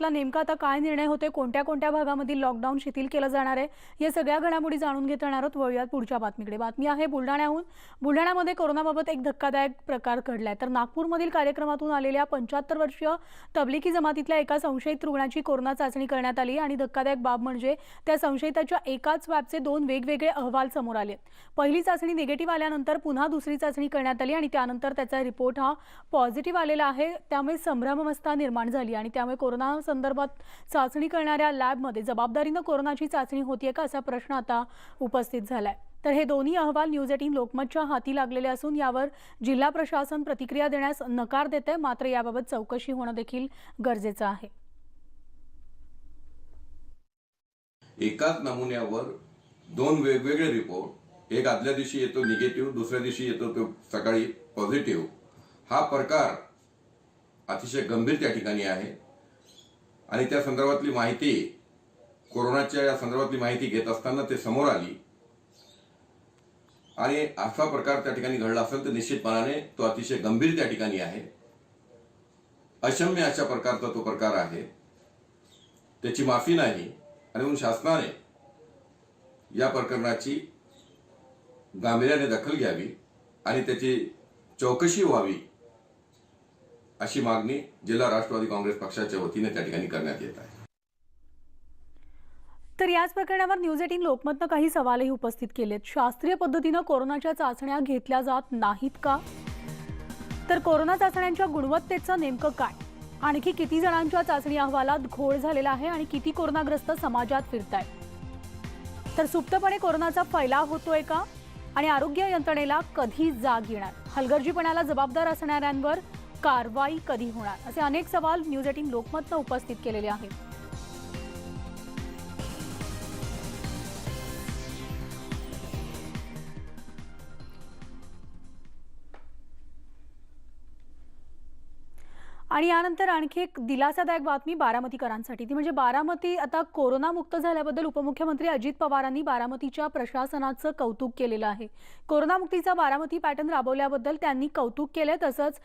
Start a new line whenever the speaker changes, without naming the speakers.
ला नेमका आता काय निर्णय होते कोणत्या कोणत्या भागामधील लॉकडाऊन शिथिल केलं जाणार आहे? या सगळ्या घडामोडी जाणून घेत राहणार आहोत वळूयात पुढच्या बातमीकडे. बातमी आहे बुलढाण्याहून. बुलढाण्यामध्ये कोरोनाबाबत एक धक्कादायक प्रकार घडलाय. तर नागपूरमधील कार्यक्रमातून आलेल्या पंच्याहत्तर वर्षीय तबलिकी जमातीतल्या एका संशयित रुग्णाची कोरोना चाचणी करण्यात आली आणि धक्कादायक बाब म्हणजे त्या संशयिताच्या एकाच स्वॅबचे दोन वेगवेगळे अहवाल समोर आले. पहिली चाचणी निगेटिव्ह आल्यानंतर पुन्हा दुसरी चाचणी करण्यात आली आणि त्यानंतर त्याचा रिपोर्ट हा पॉझिटिव्ह आलेला आहे. त्यामुळे संभ्रमावस्था निर्माण झाली आणि त्यामुळे कोरोना संदर्भात चाचणी करणाऱ्या लॅबमध्ये जबाबदारीनं कोरोनाची चाचणी होतीये का असा प्रश्न आता उपस्थित झालाय. तर हे दोन्ही अहवाल न्यूज एटीन लोकमतच्या हाती लागलेले असून यावर जिल्हा प्रशासन प्रतिक्रिया देण्यास नकार देते मात्र याबाबत चौकशी होणं देखील गरजेचं आहे.
एकाच नमुन्यावर दोन वेगवेगळे रिपोर्ट. एक आदल्या दिवशी येतो निगेटिव्ह. दुसऱ्या दिवशी येतो तो सकाळी पॉझिटिव्ह. हा प्रकार अतिशय गंभीर त्या ठिकाणी आहे. आणि त्या संदर्भातली माहिती कोरोनाच्या या संदर्भातली माहिती घेत असताना ते समोर आली. आणि असा प्रकार त्या ठिकाणी घडला असेल तर निश्चितपणाने तो अतिशय गंभीर त्या ठिकाणी आहे. अशम्य अशा प्रकारचा तो प्रकार आहे. त्याची माफी नाही आणि म्हणून शासनाने या प्रकरणाची गांभीर्याने दखल घ्यावी आणि त्याची चौकशी व्हावी अशी मागणी जिल्हा राष्ट्रवादी काँग्रेस पक्षाच्या वतीने त्या ठिकाणी करण्यात येत आहे.
तर याच प्रकरणावर न्यूज एटीन लोकमतनं काही सवालही उपस्थित केलेत. शास्त्रीय पद्धतीनं कोरोनाच्या चाचण्या घेतल्या जात नाहीत का? तर कोरोना चाचण्यांच्या गुणवत्तेचं नेमकं काय? आणखी किती जणांच्या चाचणी अहवालात घोळ झालेला आहे आणि किती कोरोनाग्रस्त समाजात फिरतायत? तर सुप्तपणे कोरोनाचा फैलाव होतोय का? आणि आरोग्य यंत्रणेला कधी जाग येणार? हलगर्जीपणाला जबाबदार असणाऱ्यांवर कारवाई कधी होणार? असे अनेक सवाल न्यूज एटीन लोकमतनं उपस्थित केलेले आहेत. आणि यानंतर आणखी एक दिलासादायक बातमी बारामतीकरांसाठी. ती म्हणजे बारामती आता कोरोनामुक्त झाल्याबद्दल उपमुख्यमंत्री अजित पवारांनी बारामतीच्या प्रशासनाचं कौतुक केलेलं आहे. कोरोनामुक्तीचा बारामती पॅटर्न राबवल्याबद्दल त्यांनी कौतुक केलं तसंच